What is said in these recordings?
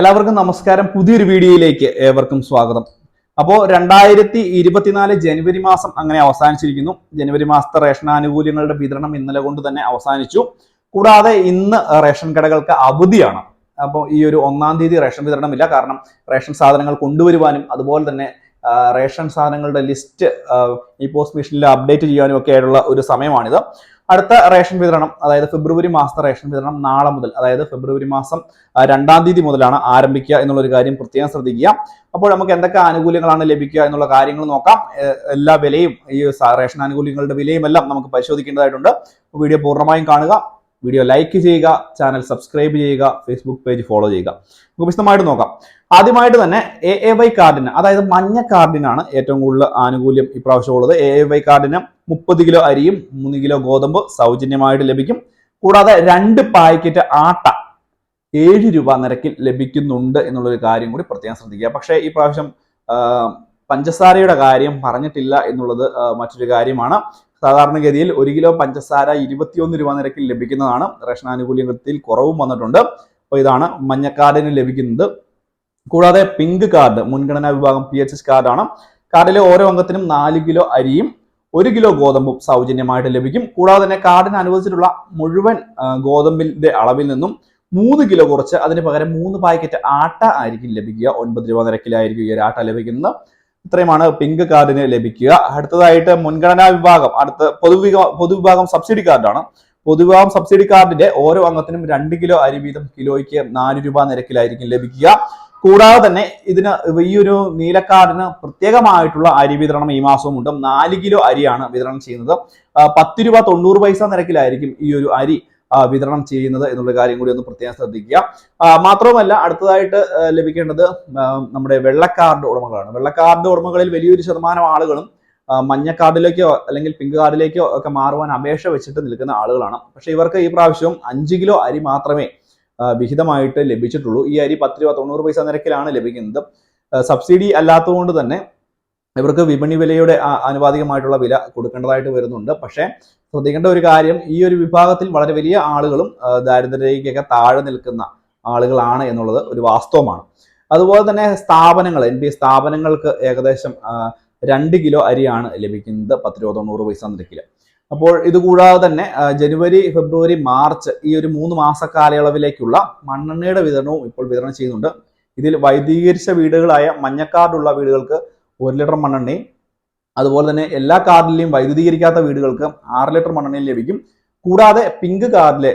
എല്ലാവർക്കും നമസ്കാരം. പുതിയൊരു വീഡിയോയിലേക്ക് ഏവർക്കും സ്വാഗതം. അപ്പോൾ രണ്ടായിരത്തി ഇരുപത്തിനാല് ജനുവരി മാസം അങ്ങനെ അവസാനിച്ചിരിക്കുന്നു. ജനുവരി മാസത്തെ റേഷൻ ആനുകൂല്യങ്ങളുടെ വിതരണം ഇന്നലെ കൊണ്ട് തന്നെ അവസാനിച്ചു. കൂടാതെ ഇന്ന് റേഷൻ കടകൾക്ക് അവധിയാണ്. അപ്പോൾ ഈ ഒരു ഒന്നാം തീയതി റേഷൻ വിതരണമില്ല. കാരണം റേഷൻ സാധനങ്ങൾ കൊണ്ടുവരുവാനും അതുപോലെ തന്നെ റേഷൻ സാധനങ്ങളുടെ ലിസ്റ്റ് ഈ പോസ്റ്റ് മിഷനിൽ അപ്ഡേറ്റ് ചെയ്യാനും ഒക്കെ ആയിട്ടുള്ള ഒരു സമയമാണിത്. അടുത്ത റേഷൻ വിതരണം അതായത് ഫെബ്രുവരി മാസത്തെ റേഷൻ വിതരണം നാളെ മുതൽ അതായത് ഫെബ്രുവരി മാസം രണ്ടാം തീയതി മുതലാണ് ആരംഭിക്കുക എന്നുള്ള ഒരു കാര്യം പ്രത്യേകം ശ്രദ്ധിക്കുക. അപ്പോൾ നമുക്ക് എന്തൊക്കെ ആനുകൂല്യങ്ങളാണ് ലഭിക്കുക എന്നുള്ള കാര്യങ്ങൾ നോക്കാം. എല്ലാ വിലയും ഈ റേഷൻ ആനുകൂല്യങ്ങളുടെ വിലയും എല്ലാം നമുക്ക് പരിശോധിക്കേണ്ടതായിട്ടുണ്ട്. വീഡിയോ പൂർണമായും കാണുക. വീഡിയോ ലൈക്ക് ചെയ്യുക ചാനൽ സബ്സ്ക്രൈബ് ചെയ്യുക ഫേസ്ബുക്ക് പേജ് ഫോളോ ചെയ്യുക. നമുക്ക് വിശദമായിട്ട് നോക്കാം. ആദ്യമായിട്ട് തന്നെ എ എ വൈ കാർഡിന് അതായത് മഞ്ഞ കാർഡിനാണ് ഏറ്റവും കൂടുതൽ ആനുകൂല്യം ഇപ്രാവശ്യം ഉള്ളത്. എ എ വൈ കാർഡിന് മുപ്പത് കിലോ അരിയും മൂന്ന് കിലോ ഗോതമ്പ് സൗജന്യമായിട്ട് ലഭിക്കും. കൂടാതെ രണ്ട് പാക്കറ്റ് ആട്ട ഏഴ് രൂപ നിരക്കിൽ ലഭിക്കുന്നുണ്ട് എന്നുള്ളൊരു കാര്യം കൂടി പ്രത്യേകം ശ്രദ്ധിക്കുക. പക്ഷേ ഈ പ്രാവശ്യം പഞ്ചസാരയുടെ കാര്യം പറഞ്ഞിട്ടില്ല എന്നുള്ളത് മറ്റൊരു കാര്യമാണ്. സാധാരണഗതിയിൽ ഒരു കിലോ പഞ്ചസാര ഇരുപത്തിയൊന്ന് രൂപ നിരക്കിൽ ലഭിക്കുന്നതാണ്. റേഷൻ ആനുകൂല്യത്തിൽ കുറവും വന്നിട്ടുണ്ട്. അപ്പോൾ ഇതാണ് മഞ്ഞ മഞ്ഞക്കാർഡിന് ലഭിക്കുന്നത്. കൂടാതെ പിങ്ക് കാർഡ് മുൻഗണനാ വിഭാഗം പി എച്ച് എസ് കാർഡാണ്. കാർഡിലെ ഓരോ അംഗത്തിനും നാല് കിലോ അരിയും ഒരു കിലോ ഗോതമ്പും സൗജന്യമായിട്ട് ലഭിക്കും. കൂടാതെ തന്നെ കാർഡിന് അനുവദിച്ചിട്ടുള്ള മുഴുവൻ ഗോതമ്പിന്റെ അളവിൽ നിന്നും മൂന്ന് കിലോ കുറച്ച് അതിന് പകരം മൂന്ന് പാക്കറ്റ് ആട്ട ആയിരിക്കും ലഭിക്കുക. ഒൻപത് രൂപ നിരക്കിലായിരിക്കും ഈ ഒരു ആട്ട ലഭിക്കുന്നത്. ഇത്രയുമാണ് പിങ്ക് കാർഡിന് ലഭിക്കുക. അടുത്തതായിട്ട് മുൻഗണനാ വിഭാഗം. അടുത്ത പൊതുവിഭാ പൊതുവിഭാഗം സബ്സിഡി കാർഡാണ് പൊതുവിഭാഗം സബ്സിഡി കാർഡിന്റെ ഓരോ അംഗത്തിനും രണ്ട് കിലോ അരി വീതം കിലോയ്ക്ക് നാല് രൂപ നിരക്കിലായിരിക്കും ലഭിക്കുക. കൂടാതെ തന്നെ ഇതിന് ഈ ഒരു നീലക്കാർഡിന് പ്രത്യേകമായിട്ടുള്ള അരി വിതരണം ഈ മാസവും ഉണ്ട്. നാല് കിലോ അരിയാണ് വിതരണം ചെയ്യുന്നത്. പത്ത് രൂപ തൊണ്ണൂറ് പൈസ നിരക്കിലായിരിക്കും ഈ ഒരു അരി വിതരണം ചെയ്യുന്നത് എന്നുള്ള കാര്യം കൂടി ഒന്ന് പ്രത്യേകം ശ്രദ്ധിക്കുക. മാത്രവുമല്ല അടുത്തതായിട്ട് ലഭിക്കേണ്ടത് നമ്മുടെ വെള്ളക്കാർഡ് ഉടമകളാണ് വെള്ളക്കാർഡ് ഉടമകളിൽ വലിയൊരു ശതമാനം ആളുകളും മഞ്ഞ കാർഡിലേക്കോ അല്ലെങ്കിൽ പിങ്ക് കാർഡിലേക്കോ ഒക്കെ മാറുവാൻ അപേക്ഷ വെച്ചിട്ട് നിൽക്കുന്ന ആളുകളാണ്. പക്ഷെ ഇവർക്ക് ഈ പ്രാവശ്യം അഞ്ച് കിലോ അരി മാത്രമേ വിഹിതമായിട്ട് ലഭിച്ചിട്ടുള്ളൂ. ഈ അരി പത്ത് രൂപ തൊണ്ണൂറ് പൈസ നിരക്കിലാണ് ലഭിക്കുന്നത്. സബ്സിഡി അല്ലാത്തതുകൊണ്ട് തന്നെ ഇവർക്ക് വിപണി വിലയുടെ ആനുപാതികമായിട്ടുള്ള വില കൊടുക്കേണ്ടതായിട്ട് വരുന്നുണ്ട്. പക്ഷേ ശ്രദ്ധിക്കേണ്ട ഒരു കാര്യം ഈ ഒരു വിഭാഗത്തിൽ വളരെ വലിയ ആളുകളും ദാരിദ്ര്യരേഖയ്ക്കൊക്കെ താഴെ നിൽക്കുന്ന ആളുകളാണ് എന്നുള്ളത് ഒരു വാസ്തവമാണ്. അതുപോലെ തന്നെ സ്ഥാപനങ്ങൾ എൻ പി സ്ഥാപനങ്ങൾക്ക് ഏകദേശം രണ്ട് കിലോ അരിയാണ് ലഭിക്കുന്നത് പത്ത് രൂപ തൊണ്ണൂറ് പൈസ നിരക്കിൽ അപ്പോൾ ഇതുകൂടാതെ തന്നെ ജനുവരി ഫെബ്രുവരി മാർച്ച് ഈ ഒരു മൂന്ന് മാസ കാലയളവിലേക്കുള്ള മണ്ണെണ്ണയുടെ വിതരണവും ഇപ്പോൾ വിതരണം ചെയ്യുന്നുണ്ട്. ഇതിൽ വൈദ്യുതീകരിച്ച വീടുകളായ മഞ്ഞക്കാർഡുള്ള വീടുകൾക്ക് ഒരു ലിറ്റർ മണ്ണെണ്ണയും അതുപോലെ തന്നെ എല്ലാ കാർഡിലെയും വൈദ്യുതീകരിക്കാത്ത വീടുകൾക്ക് ആറ് ലിറ്റർ മണ്ണെണ്ണയും ലഭിക്കും. കൂടാതെ പിങ്ക് കാർഡിലെ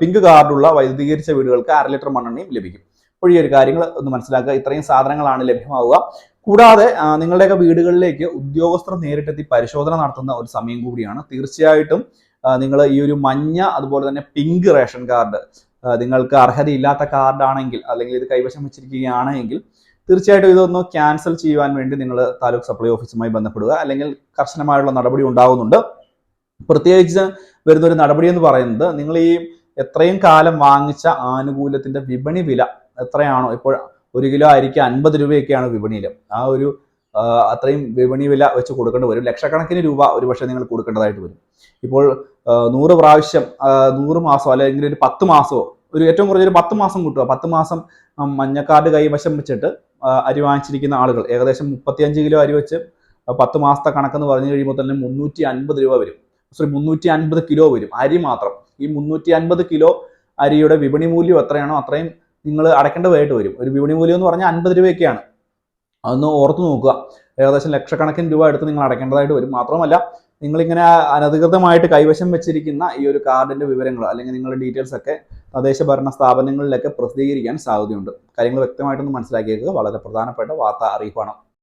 പിങ്ക് കാർഡുള്ള വൈദ്യുതീകരിച്ച വീടുകൾക്ക് അര ലിറ്റർ മണ്ണെണ്ണയും ലഭിക്കും. അപ്പോൾ ഈ ഒരു കാര്യങ്ങൾ ഒന്ന് മനസ്സിലാക്കുക. ഇത്രയും സാധനങ്ങളാണ് ലഭ്യമാവുക. കൂടാതെ നിങ്ങളുടെയൊക്കെ വീടുകളിലേക്ക് ഉദ്യോഗസ്ഥർ നേരിട്ടെത്തി പരിശോധന നടത്തുന്ന ഒരു സമയം കൂടിയാണ്. തീർച്ചയായിട്ടും നിങ്ങൾ ഈ ഒരു മഞ്ഞ അതുപോലെ തന്നെ പിങ്ക് റേഷൻ കാർഡ് നിങ്ങൾക്ക് അർഹതയില്ലാത്ത കാർഡാണെങ്കിൽ അല്ലെങ്കിൽ ഇത് കൈവശം വെച്ചിരിക്കുകയാണെങ്കിൽ തീർച്ചയായിട്ടും ഇതൊന്ന് ക്യാൻസൽ ചെയ്യുവാൻ വേണ്ടി നിങ്ങൾ താലൂക്ക് സപ്ലൈ ഓഫീസുമായി ബന്ധപ്പെടുക. അല്ലെങ്കിൽ കർശനമായുള്ള നടപടി ഉണ്ടാകുന്നുണ്ട് പ്രത്യേകിച്ച് വരുന്ന ഒരു നടപടി എന്ന് പറയുന്നത് നിങ്ങൾ ഈ എത്രയും കാലം വാങ്ങിച്ച ആനുകൂല്യത്തിന്റെ വിപണി വില എത്രയാണോ ഇപ്പോൾ ഒരു കിലോ അരിക്ക് അൻപത് രൂപയൊക്കെയാണ് വിപണിയിൽ ആ ഒരു അത്രയും വിപണി വില വെച്ച് കൊടുക്കേണ്ടി വരും. ലക്ഷക്കണക്കിന് രൂപ ഒരു പക്ഷേ നിങ്ങൾ കൊടുക്കേണ്ടതായിട്ട് വരും. ഇപ്പോൾ നൂറ് പ്രാവശ്യം നൂറ് മാസമോ അല്ലെങ്കിൽ ഒരു പത്ത് മാസമോ ഒരു ഏറ്റവും കുറഞ്ഞൊരു പത്ത് മാസം കിട്ടുക. പത്ത് മാസം മഞ്ഞക്കാട് കൈവശം വെച്ചിട്ട് അരി വാങ്ങിച്ചിരിക്കുന്ന ആളുകൾ. ഏകദേശം മുപ്പത്തിയഞ്ച് കിലോ അരി വെച്ച് പത്ത് മാസത്തെ കണക്കെന്ന് പറഞ്ഞു കഴിയുമ്പോൾ തന്നെ മുന്നൂറ്റി അൻപത് രൂപ വരും. സോറി മുന്നൂറ്റി അൻപത് കിലോ വരും അരി മാത്രം. ഈ മുന്നൂറ്റി അൻപത് കിലോ അരിയുടെ വിപണി മൂല്യം എത്രയാണോ അത്രയും നിങ്ങൾ അടയ്ക്കേണ്ടതായിട്ട് വരും. ഒരു വിപണി മൂല്യം എന്ന് പറഞ്ഞാൽ അൻപത് രൂപയൊക്കെയാണ്. അതൊന്ന് ഓർത്ത് നോക്കുക. ഏകദേശം ലക്ഷക്കണക്കിന് രൂപ എടുത്ത് നിങ്ങൾ അടയ്ക്കേണ്ടതായിട്ട് വരും. മാത്രമല്ല നിങ്ങളിങ്ങനെ അനധികൃതമായിട്ട് കൈവശം വെച്ചിരിക്കുന്ന ഈ ഒരു കാർഡിന്റെ വിവരങ്ങൾ അല്ലെങ്കിൽ നിങ്ങളുടെ ഡീറ്റെയിൽസ് ഒക്കെ തദ്ദേശ ഭരണ സ്ഥാപനങ്ങളിലൊക്കെ പ്രസിദ്ധീകരിക്കാൻ സാധ്യതയുണ്ട്. കാര്യങ്ങൾ വ്യക്തമായിട്ടൊന്ന് മനസ്സിലാക്കിയേക്കുക വളരെ പ്രധാനപ്പെട്ട വാർത്താ അറിയിപ്പാണ്.